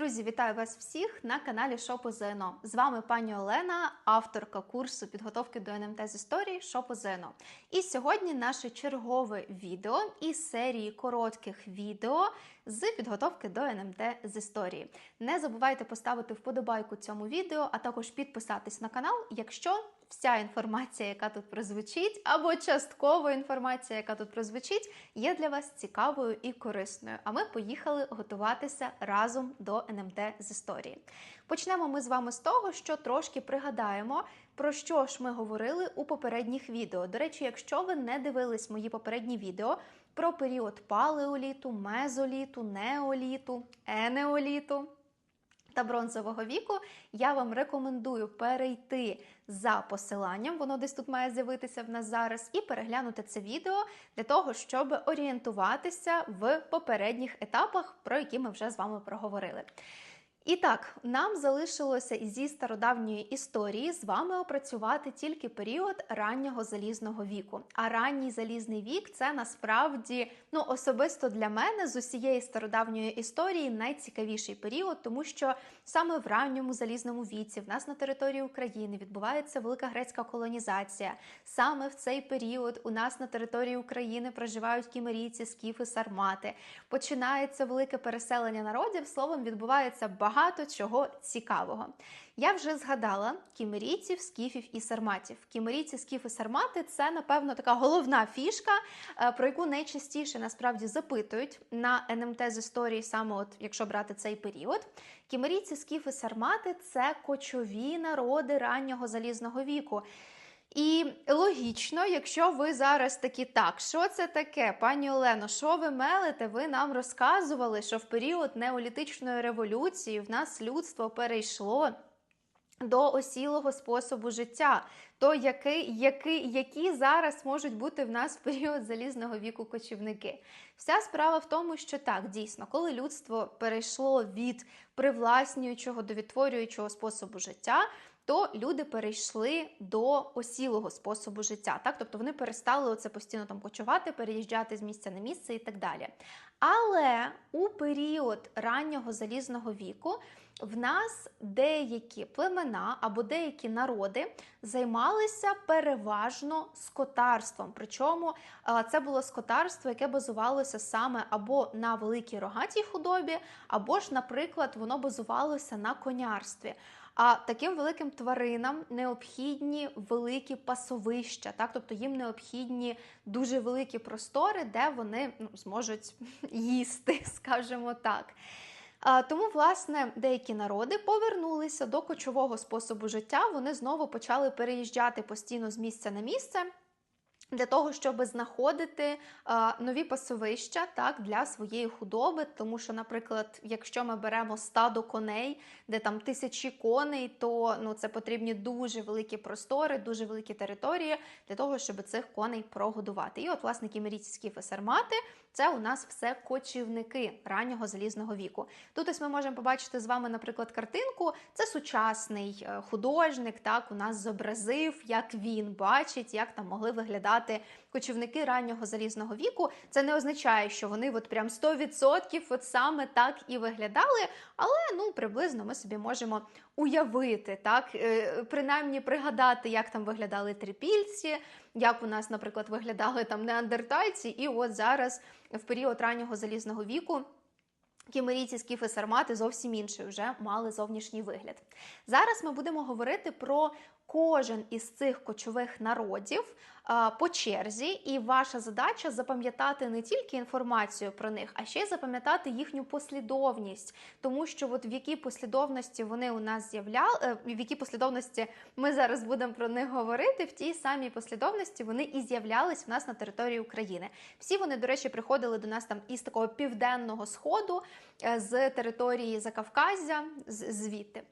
Друзі, вітаю вас всіх на каналі Шопу ЗНО. З вами пані Олена, авторка курсу підготовки до НМТ з історії Шопу ЗНО. І сьогодні наше чергове відео із серії коротких відео з підготовки до НМТ з історії. Не забувайте поставити вподобайку цьому відео, а також підписатись на канал, якщо вся інформація, яка тут прозвучить, або часткова інформація, яка тут прозвучить, є для вас цікавою і корисною. А ми поїхали готуватися разом до НМТ з історії. Почнемо ми з вами з того, що трошки пригадаємо, про що ж ми говорили у попередніх відео. До речі, якщо ви не дивились мої попередні відео про період палеоліту, мезоліту, неоліту, енеоліту. Та бронзового віку я вам рекомендую перейти за посиланням, воно десь тут має з'явитися в нас зараз, і переглянути це відео для того, щоб орієнтуватися в попередніх етапах, про які ми вже з вами проговорили. І так, нам залишилося зі стародавньої історії з вами опрацювати тільки період раннього залізного віку. А ранній залізний вік це насправді ну особисто для мене з усієї стародавньої історії найцікавіший період, тому що саме в ранньому залізному віці в нас на території України відбувається велика грецька колонізація. Саме в цей період у нас на території України проживають кімерійці, скіфи, сармати. Починається велике переселення народів. Словом, відбувається багато чого цікавого. Я вже згадала кімерійців, скіфів і сарматів. Кімерійці, скіфи, сармати це, напевно, така головна фішка, е, про яку найчастіше насправді запитують на НМТ з історії, саме от якщо брати цей період. Кімерійці, скіфи, сармати це кочові народи раннього залізного віку. І логічно, якщо ви зараз такі, так, що це таке, пані Олено, що ви мелите? Ви нам розказували, що в період неолітичної революції в нас людство перейшло до осілого способу життя, то який, який, які зараз можуть бути в нас в період залізного віку кочівники. Вся справа в тому, що так, дійсно, коли людство перейшло від привласнюючого до відтворюючого способу життя то люди перейшли до осілого способу життя. Так? Тобто вони перестали оце постійно там кочувати, переїжджати з місця на місце і так далі. Але у період раннього залізного віку в нас деякі племена або деякі народи займалися переважно скотарством. Причому це було скотарство, яке базувалося саме або на великій рогатій худобі, або ж, наприклад, воно базувалося на конярстві. А таким великим тваринам необхідні великі пасовища, так тобто їм необхідні дуже великі простори, де вони ну, зможуть їсти, скажімо так. Тому, власне, деякі народи повернулися до кочового способу життя. Вони знову почали переїжджати постійно з місця на місце. Для того, щоб знаходити а, нові пасовища так, для своєї худоби. Тому що, наприклад, якщо ми беремо стадо коней, де там тисячі коней, то ну, це потрібні дуже великі простори, дуже великі території для того, щоб цих коней прогодувати. І от, власне, кімерійці скіфи сармати це у нас все кочівники раннього залізного віку. Тут ось ми можемо побачити з вами, наприклад, картинку. Це сучасний е, художник, так у нас зобразив, як він бачить, як там могли виглядати кочівники раннього залізного віку. Це не означає, що вони от прям 100% от саме так і виглядали, але ну приблизно ми собі можемо уявити, так, е, принаймні пригадати, як там виглядали трипільці, як у нас, наприклад, виглядали там неандертальці, і от зараз в період раннього залізного віку. Кімерійці, скіфи, сармати зовсім інший вже мали зовнішній вигляд. Зараз ми будемо говорити про кожен із цих кочових народів по черзі, і ваша задача запам'ятати не тільки інформацію про них, а ще й запам'ятати їхню послідовність, тому що от в якій послідовності вони у нас з'являли, е, в якій послідовності ми зараз будемо про них говорити, в тій самій послідовності вони і з'являлись в нас на території України. Всі вони, до речі, приходили до нас там із такого південного сходу, з території Закавказя, звідти.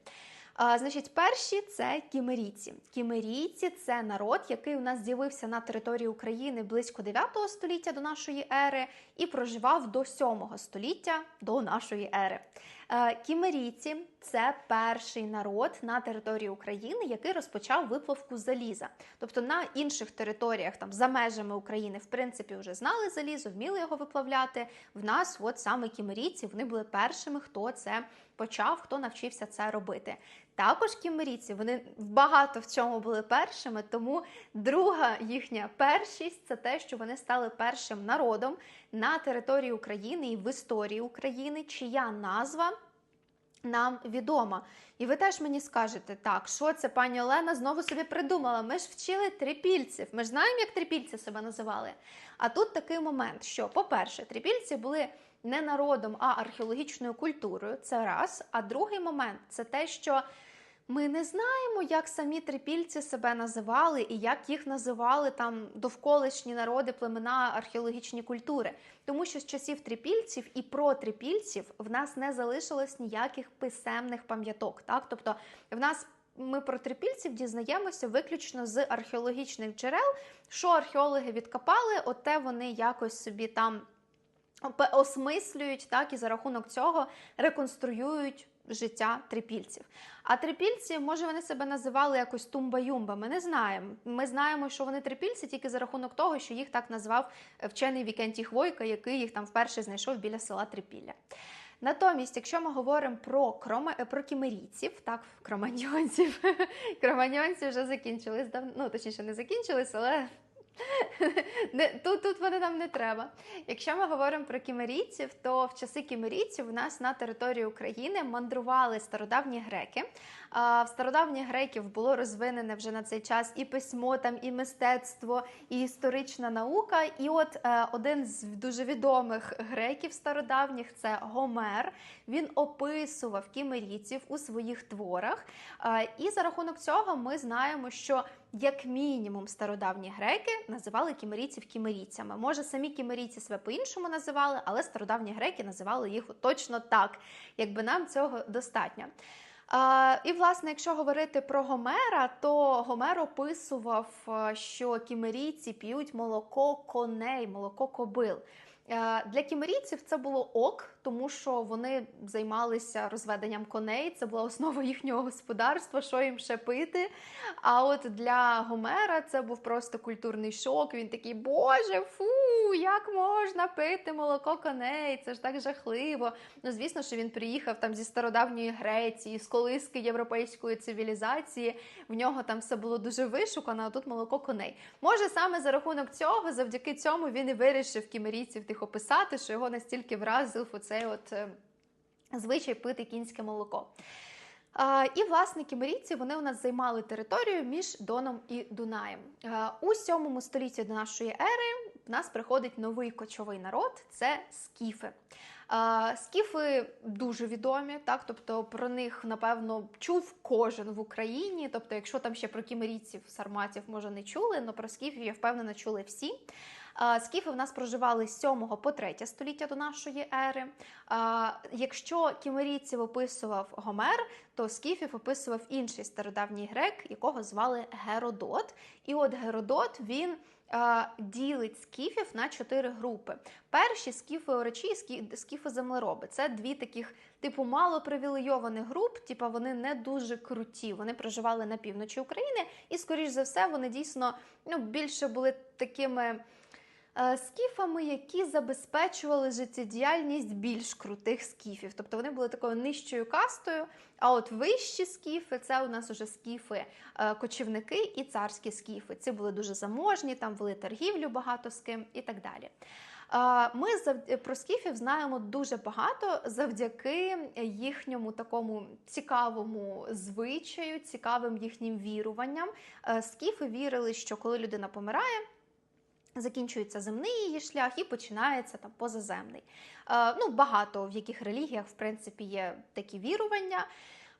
Значить, перші це кімерійці. Кімерійці це народ, який у нас з'явився на території України близько 9 століття до нашої ери і проживав до 7 століття до нашої ери. Е, Кімерійці це перший народ на території України, який розпочав виплавку заліза. Тобто на інших територіях, там за межами України, в принципі, вже знали залізо, вміли його виплавляти. В нас, от саме кімерійці, вони були першими, хто це почав, хто навчився це робити. Також кімерійці вони багато в чому були першими, тому друга їхня першість це те, що вони стали першим народом на території України і в історії України, чия назва нам відома. І ви теж мені скажете, так, що це пані Олена знову собі придумала? Ми ж вчили трипільців. Ми ж знаємо, як трипільці себе називали. А тут такий момент, що, по-перше, трипільці були не народом, а археологічною культурою. Це раз. А другий момент це те, що ми не знаємо, як самі трипільці себе називали і як їх називали там довколишні народи, племена, археологічні культури. Тому що з часів трипільців і про трипільців в нас не залишилось ніяких писемних пам'яток. Так, тобто в нас. Ми про трипільців дізнаємося виключно з археологічних джерел, що археологи відкопали, оте вони якось собі там осмислюють, так і за рахунок цього реконструюють життя трипільців. А трипільці, може, вони себе називали якось тумба-юмба, Ми не знаємо. Ми знаємо, що вони трипільці тільки за рахунок того, що їх так назвав вчений Вікентій Хвойка, який їх там вперше знайшов біля села Трипілля. Натомість, якщо ми говоримо про крома... про кімерійців, так, кроманьонців, кроманьонці вже закінчились, ну, точніше, не закінчились, але Тут тут вони нам не треба. Якщо ми говоримо про кімерійців, то в часи кімерійців у нас на території України мандрували стародавні греки. В стародавніх греків було розвинене вже на цей час і письмо, там, і мистецтво, і історична наука. І от е, один з дуже відомих греків стародавніх це Гомер. Він описував кімерійців у своїх творах. І за рахунок цього ми знаємо, що як мінімум стародавні греки називали кімерійців кімерійцями. Може, самі кімерійці себе по-іншому називали, але стародавні греки називали їх точно так, якби нам цього достатньо. І, власне, якщо говорити про Гомера, то Гомер описував, що кімерійці п'ють молоко коней, молоко кобил. Для кімерійців це було ок, тому що вони займалися розведенням коней, це була основа їхнього господарства, що їм ще пити. А от для Гомера це був просто культурний шок. Він такий, Боже, фу, як можна пити молоко коней? Це ж так жахливо. Ну, звісно, що він приїхав там зі стародавньої Греції, з колиски європейської цивілізації. В нього там все було дуже вишукано, а тут молоко коней. Може, саме за рахунок цього, завдяки цьому він і вирішив кімерійців тих описати, що його настільки вразив оцей от е, звичай пити кінське молоко. І власне кімерійці вони у нас займали територію між Доном і Дунаєм. У 7 столітті до нашої ери в нас приходить новий кочовий народ це скіфи. Скіфи дуже відомі, так тобто про них напевно чув кожен в Україні. Тобто, якщо там ще про кімерійців, сарматів може не чули, але про скіфів я впевнена чули всі. Скіфи в нас проживали з 7 по 3 століття до нашої ери. Якщо кімерійців описував Гомер, то скіфів описував інший стародавній грек, якого звали Геродот. І от Геродот він. Ділить скіфів на чотири групи. Перші скіфи орачі і скіфи землероби. Це дві таких, типу, мало привілейованих груп, типу вони не дуже круті. Вони проживали на півночі України, і, скоріш за все, вони дійсно ну, більше були такими. Е, скіфами, які забезпечували життєдіяльність більш крутих скіфів. Тобто вони були такою нижчою кастою. А от вищі скіфи це у нас уже скіфи, е, кочівники і царські скіфи. Ці були дуже заможні, там вели торгівлю багато з ким і так далі. Е, ми про скіфів знаємо дуже багато завдяки їхньому такому цікавому звичаю, цікавим їхнім віруванням. Скіфи вірили, що коли людина помирає. Закінчується земний її шлях і починається там позаземний. Е, ну, Багато в яких релігіях, в принципі, є такі вірування.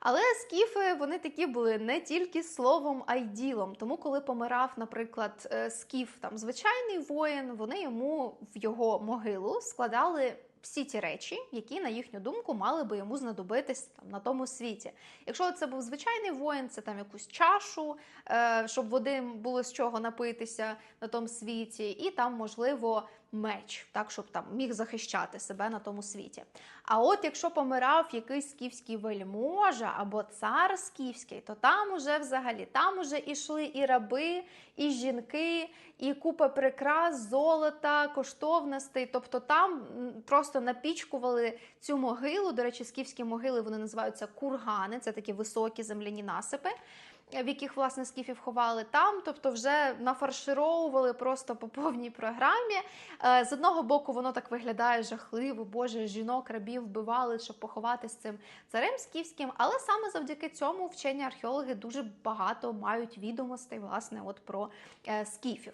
Але скіфи вони такі були не тільки словом, а й ділом. Тому, коли помирав, наприклад, е, скіф там звичайний воїн, вони йому в його могилу складали всі ті речі, які, на їхню думку, мали би йому знадобитись там на тому світі. Якщо це був звичайний воїн, це там якусь чашу, е, щоб води було з чого напитися на тому світі, і там, можливо, меч, так щоб там міг захищати себе на тому світі. А от якщо помирав якийсь скіфський вельможа або цар скіфський, то там уже взагалі там уже ішли і раби, і жінки, і купа прикрас, золота, коштовностей. Тобто там просто напічкували цю могилу. До речі, скіфські могили вони називаються кургани, це такі високі земляні насипи. В яких власне скіфів ховали там, тобто вже нафаршировували просто по повній програмі. Е, З одного боку, воно так виглядає жахливо, боже, жінок, рабів вбивали, щоб поховати з цим царем скіфським. Але саме завдяки цьому вчені археологи дуже багато мають відомостей власне от про е, скіфів.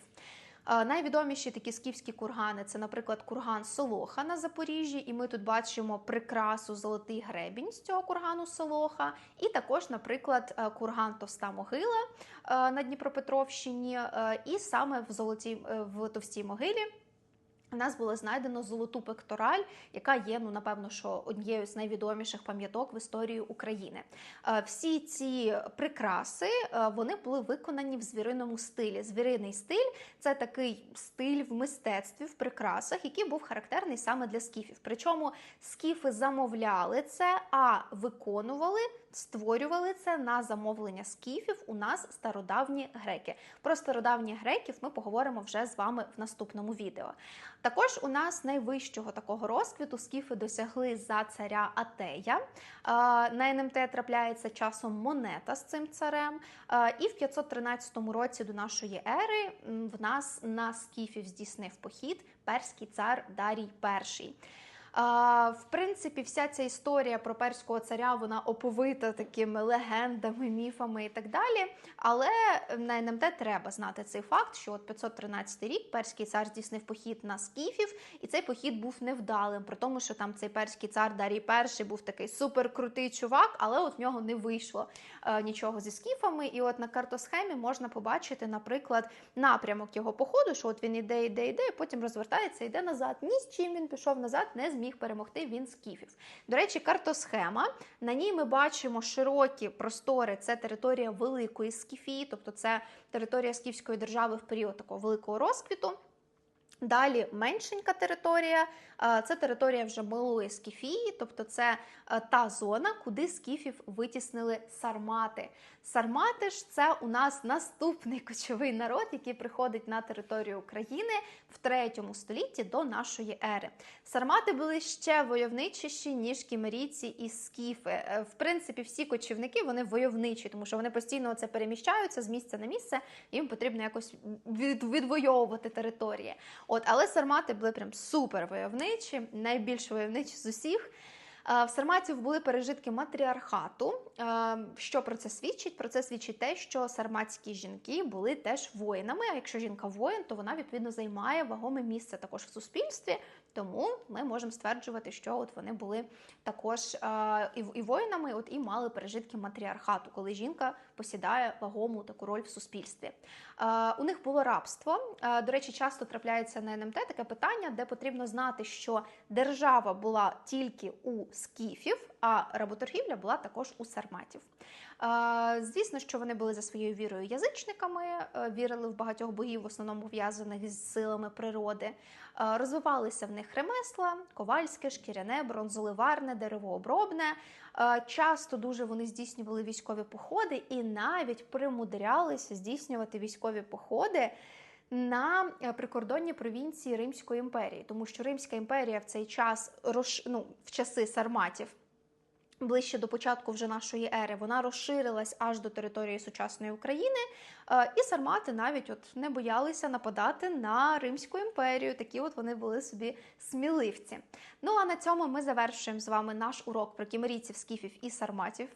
Е, Найвідоміші такі скіфські кургани це, наприклад, курган Солоха на Запоріжжі, і ми тут бачимо прикрасу золотий гребінь з цього кургану Солоха, і також, наприклад, е, курган Товста могила е, на Дніпропетровщині, і саме в золотій в товстій могилі. У нас було знайдено золоту пектораль, яка є, ну напевно, що однією з найвідоміших пам'яток в історії України. Е, Всі ці прикраси е, вони були виконані в звіриному стилі. Звіриний стиль це такий стиль в мистецтві, в прикрасах, який був характерний саме для скіфів. Причому скіфи замовляли це, а виконували. Створювали це на замовлення скіфів у нас стародавні греки. Про стародавніх греків ми поговоримо вже з вами в наступному відео. Також у нас найвищого такого розквіту скіфи досягли за царя Атея. На НМТ трапляється часом монета з цим царем. І в 513 році до нашої ери в нас на скіфів здійснив похід перський цар Дарій І. В принципі, вся ця історія про перського царя вона оповита такими легендами, міфами і так далі. Але на НМТ треба знати цей факт, що от 513 рік перський цар здійснив похід на скіфів, і цей похід був невдалим, при тому, що там цей перський цар Дарій І був такий суперкрутий чувак, але от в нього не вийшло е, нічого зі скіфами. І от на картосхемі можна побачити, наприклад, напрямок його походу, що от він іде, іде, іде, і потім розвертається, йде назад. Ні з чим він пішов назад, не зміг перемогти він скіфів. До речі, картосхема. На ній ми бачимо широкі простори. Це територія великої скіфії, тобто це територія скіфської держави в період такого великого розквіту. Далі меншенька територія, е, це територія вже малої скіфії, тобто це е, та зона, куди скіфів витіснили сармати. Сармати ж це у нас наступний кочовий народ, який приходить на територію України в третьому столітті до нашої ери. Сармати були ще войовничіші, ніж кімерійці і скіфи. Е, В принципі, всі кочівники вони войовничі, тому що вони постійно це переміщаються з місця на місце, їм потрібно якось відвоювати території. От, але сармати були прям супер войовничі, найбільш войовничі з усіх. Е, В сарматів були пережитки матріархату. Е, Що про це свідчить? Про це свідчить те, що сарматські жінки були теж воїнами. А якщо жінка воїн, то вона відповідно займає вагоме місце також в суспільстві. Тому ми можемо стверджувати, що от вони були також і, і воїнами, от і мали пережитки матріархату, коли жінка посідає вагому таку роль в суспільстві. У них було рабство. До речі, часто трапляється на НМТ таке питання, де потрібно знати, що держава була тільки у скіфів, а работоргівля була також у сарматів. Звісно, що вони були за своєю вірою язичниками, е, вірили в багатьох богів, в основному пов'язаних з силами природи. Розвивалися в них ремесла, ковальське, шкіряне, бронзоливарне, деревообробне. Часто дуже вони здійснювали військові походи і навіть примудрялися здійснювати військові походи на е, прикордонні провінції Римської імперії, тому що Римська імперія в цей час ну, в часи сарматів. Ближче до початку вже нашої ери вона розширилась аж до території сучасної України, і сармати навіть от не боялися нападати на Римську імперію. Такі от вони були собі сміливці. Ну а на цьому ми завершуємо з вами наш урок про кімерійців, скіфів і сарматів.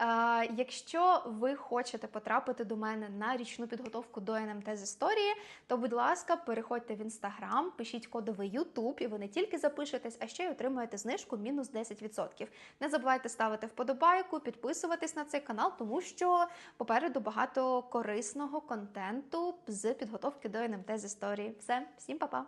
Е, Якщо ви хочете потрапити до мене на річну підготовку до НМТ з історії, то, будь ласка, переходьте в інстаграм, пишіть кодовий YouTube, і ви не тільки запишетесь, а ще й отримаєте знижку мінус 10%. Не забувайте ставити вподобайку, підписуватись на цей канал, тому що попереду багато корисного контенту з підготовки до НМТ з історії. Все, всім па-па!